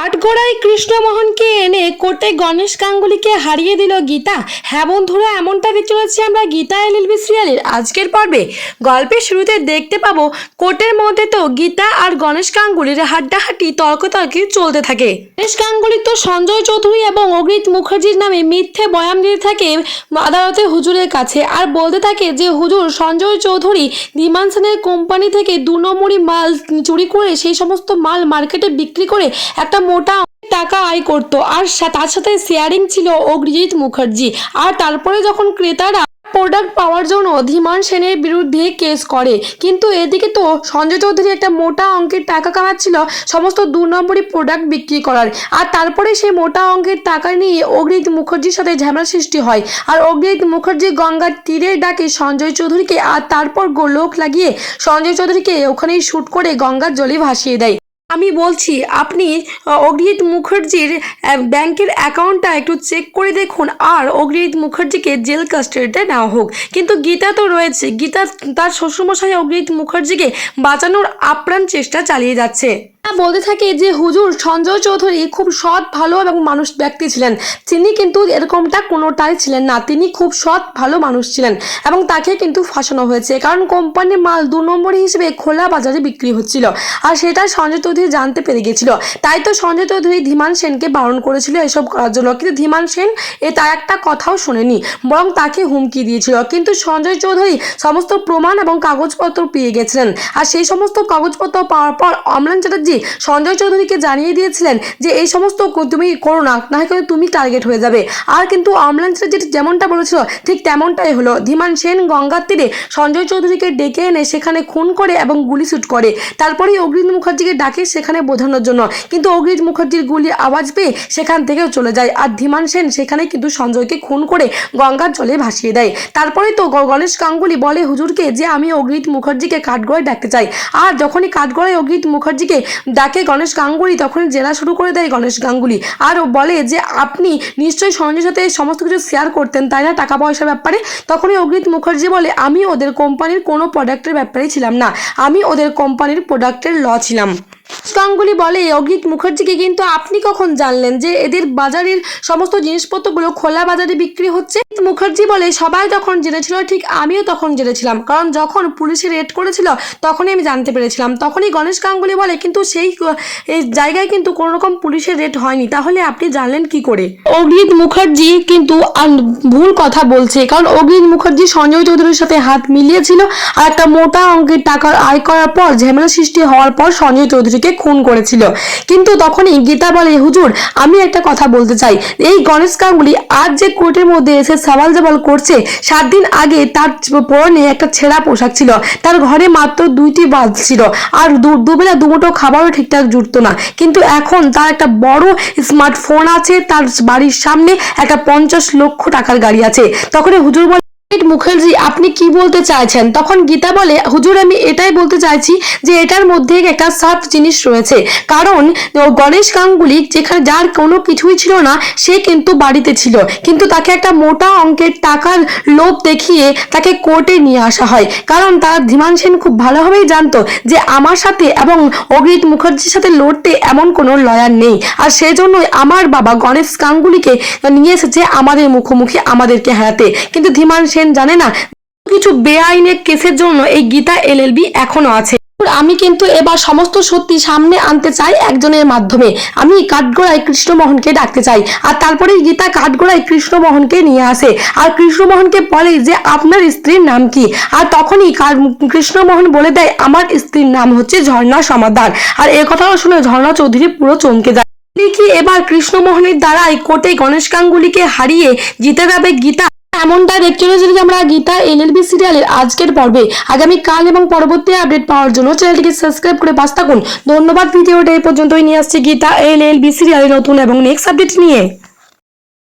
কাঠগড়ায় কৃষ্ণমোহনকে এনে কোর্টে গণেশ গাঙ্গুলিকে হারিয়ে দিল গীতা। হ্যাঁ বন্ধুরা, এমনটা দেখতে চলেছি আমরা গীতা এলএলবি সিরিয়ালের আজকের পর্বে। গল্পের শুরুতে দেখতে পাবো, কোর্টের মধ্যে তো গীতা আর গণেশ গাঙ্গুলির হাড্ডাহাড্ডি তর্কতর্কি চলতে থাকে। গণেশ গাঙ্গুলি তো সঞ্জয় চৌধুরী এবং অগ্রিত মুখার্জির নামে মিথ্যে বয়ান দিতে থাকে আদালতে হুজুরের কাছে আর বলতে থাকে যে হুজুর সঞ্জয় চৌধুরী ধীমান সেনের কোম্পানি থেকে দু নম্বরই মাল চুরি করে সেই সমস্ত মাল মার্কেটে বিক্রি করে একটা মোটা টাকা আয় করত। আর সা- তার সাথে শেয়ারিং ছিল অগ্রিজিৎ মুখার্জি। আর তারপরে যখন ক্রেতারা প্রোডাক্ট পাওয়ার জন্য ধীমান সেনের বিরুদ্ধে কেস করে, কিন্তু এদিকে তো সঞ্জয় চৌধুরী একটা মোটা অঙ্কের টাকা কামাচ্ছিল সমস্ত দু নম্বরই প্রোডাক্ট বিক্রি করার। আর তারপরে সেই মোটা অঙ্কের টাকা নিয়ে অগ্রিত মুখার্জির সাথে ঝামেলা সৃষ্টি হয়। আর অগ্রিত মুখার্জি গঙ্গার তীরে ডাকে সঞ্জয় চৌধুরীকে আর তারপর গো- লোক লাগিয়ে সঞ্জয় চৌধুরীকে ওখানেই শ্যুট করে গঙ্গার জলে ভাসিয়ে দেয়। আমি বলছি, আপনি অগ্রিজিৎ মুখার্জির ব্যাংকের অ্যাকাউন্টটা একটু চেক করে দেখুন, আর অগ্রিজিৎ মুখার্জিকে জেল কাস্টাডিতে নেওয়া হোক। কিন্তু গীতা তো রয়েছে, গীতা তার শ্বশুরমশাই অগ্রিজিৎ মুখার্জিকে বাঁচানোর আপ্রাণ চেষ্টা চালিয়ে যাচ্ছে। বলতে থাকে যে হুজুর সঞ্জয় চৌধুরী খুব সৎ, ভালো এবং মানুষ ব্যক্তি ছিলেন। তিনি কিন্তু এরকমটা কোনোটাই ছিলেন না। তিনি খুব সৎ, ভালো মানুষ ছিলেন এবং তাকে কিন্তু ফাঁসানো হয়েছে। কারণ কোম্পানির মাল দু নম্বরী হিসেবে খোলা বাজারে বিক্রি হচ্ছিল। আর সেটা সঞ্জয় চৌধুরী জানতে পেরে গেছিল। তাই তো সঞ্জয় চৌধুরী ধীমান সেনকে বারণ করেছিল এসব করার জন্য। কিন্তু ধীমান সেন এ তার একটা কথাও শোনেনি, বরং তাকে হুমকি দিয়েছিল। কিন্তু সঞ্জয় চৌধুরী সমস্ত প্রমাণ এবং কাগজপত্র পেয়ে গেছিলেন। আর সেই সমস্ত কাগজপত্র পাওয়ার পর অমলান চ্যাটার্জি সঞ্জয় চৌধুরীকে জানিয়ে দিয়েছিলেন যে এই সমস্ত তুমি করো না না হয় তুমি টার্গেট হয়ে যাবে। আর কিন্তু অমলান চ্যাটার্জি যেমনটা বলেছিল, ঠিক তেমনটাই হলো। ধীমান সেন গঙ্গার তীরে সঞ্জয় চৌধুরীকে ডেকে এনে সেখানে খুন করে এবং গুলি শুট করে। তারপরেই অগ্রিত মুখার্জিকে ডাকে সেখানে বোঝানোর জন্য। কিন্তু অগ্রিত মুখার্জির গুলি আওয়াজ পেয়ে সেখান থেকেও চলে যায়। আর ধীমান সেন সেখানে কিন্তু সঞ্জয়কে খুন করে গঙ্গার জলে ভাসিয়ে দেয়। তারপরে তো গণেশ গাঙ্গুলি বলে হুজুরকে যে আমি অগ্রিত মুখার্জিকে কাঠগড়ায় ডাকতে চাই। আর যখনই কাঠগড়ায় অগ্রিত মুখার্জিকে ডাকে গণেশ গাঙ্গুলি, তখন জেলা শুরু করে দেয় গণেশ গাঙ্গুলি। আরও বলে যে, আপনি নিশ্চয়ই সঞ্জয়ের সাথে সমস্ত কিছু শেয়ার করতেন, তাই না? টাকা পয়সার ব্যাপারে? তখনই অগ্রিত মুখার্জি বলে, আমি ওদের কোম্পানির কোনো প্রোডাক্টের ব্যাপারেই ছিলাম না। আমি ওদের কোম্পানির প্রোডাক্টের ল ছিলাম। গাঙ্গুলি বলে অগ্রিত মুখার্জিকে কিন্তু আপনি কখন জানলেন যে এদের বাজারের সমস্ত জিনিসপত্রগুলো খোলা বাজারে বিক্রি হচ্ছে? মুখার্জি বলে, সবাই যখন জেনেছিল, ঠিক আমিও তখন জেনেছিলাম। কারণ যখন পুলিশে রেড করেছিল, তখনই আমি জানতে পেরেছিলাম। তখনই গণেশ গাঙ্গুলি বলে, কিন্তু সেই, এই জায়গায় কিন্তু কোনো রকম পুলিশের রেড হয়নি। তাহলে আপনি জানলেন কি করে? অগ্রিত মুখার্জি কিন্তু ভুল কথা বলছে, কারণ অগ্রিত মুখার্জি সঞ্জয় চৌধুরীর সাথে হাত মিলিয়েছিল আর একটা মোটা অঙ্কের টাকার আয় করার পর, ঝামেলা সৃষ্টি হওয়ার পর সঞ্জয় চৌধুরীকে খুন করেছিল। কিন্তু তখনই গীতা বলে, হুজুর, আমি একটা কথা বলতে চাই। এই গণেশ গাঙ্গুলি আজ যে কোর্টের মধ্যে এসে সওয়াল জবাল করছে, সাত দিন আগে তার পরনে একটা ছেঁড়া পোশাক ছিল। তার ঘরে মাত্র দুইটি বাদ ছিল। আর দুবেলা দুমুটো খাবারও ঠিকঠাক জুটতো না। কিন্তু এখন তার একটা বড় স্মার্টফোন আছে, তার বাড়ির সামনে একটা পঞ্চাশ লক্ষ টাকার গাড়ি আছে। তখন হুজুর বলে মুখার্জি আপনি কি বলতে চাইছেন? তখন গীতা বলে, হুজুর, আমি এটাই বলতে চাইছি যে এটার মধ্যে একটা সাফ জিনিস রয়েছে। কারণ গণেশ গাঙ্গুলি যেখানে যার কোনো কিছুই ছিল না, সে কিন্তু বাড়িতে ছিল। কিন্তু তাকে একটা মোটা অঙ্কের টাকার লোভ দেখিয়ে তাকে কোর্টে নিয়ে আসা হয়। কারণ তার ধীমান সেন খুব ভালোভাবেই জানতো যে আমার সাথে এবং অগ্রিত মুখার্জির সাথে লড়তে এমন কোনো লয়ার নেই। আর সেজন্যই আমার বাবা গণেশ গাঙ্গুলিকে নিয়ে এসেছে আমাদের মুখোমুখি আমাদেরকে হারাতে। কিন্তু ধীমান সেন জানে না, কিছু বেআইনের কেসের জন্য এই গীতা এলএলবি এখনও আছে। আমি কিন্তু এবার সমস্ত সত্যি সামনে আনতে চাই একজনের মাধ্যমে। আমি কাঠগোড়ায় কৃষ্ণমোহনকে ডাকতে চাই, আর তারপরে গীতা কাঠগোড়ায় কৃষ্ণমোহনকে নিয়ে আসে। আর কৃষ্ণমোহনকে বলে যে, আপনার স্ত্রীর নাম কি? আর তখনই কৃষ্ণমোহন বলে দেয়, আমার স্ত্রীর নাম হচ্ছে ঝর্ণা সমাদার। আর এ কথাও শুনে ঝর্ণা চৌধুরী পুরো চমকে যায়। কি এবার কৃষ্ণমোহনের দ্বারাই কোর্টে গণেশ গাঙ্গুলিকে হারিয়ে জিতে যাবে গীতা। এমনটা দেখতে যে আমরা গীতা এলএলবি সিরিয়ালের আজকের পর্বে। আগামী কাল এবং পরবর্তী আপডেট পাওয়ার জন্য চ্যানেলটিকে সাবস্ক্রাইব করে পাশ থাকুন। ধন্যবাদ, ভিডিওটা এই পর্যন্তই। নিয়ে আসছি গীতা এলএলবি সিরিয়ালের নতুন এবং নেক্সট আপডেট নিয়ে।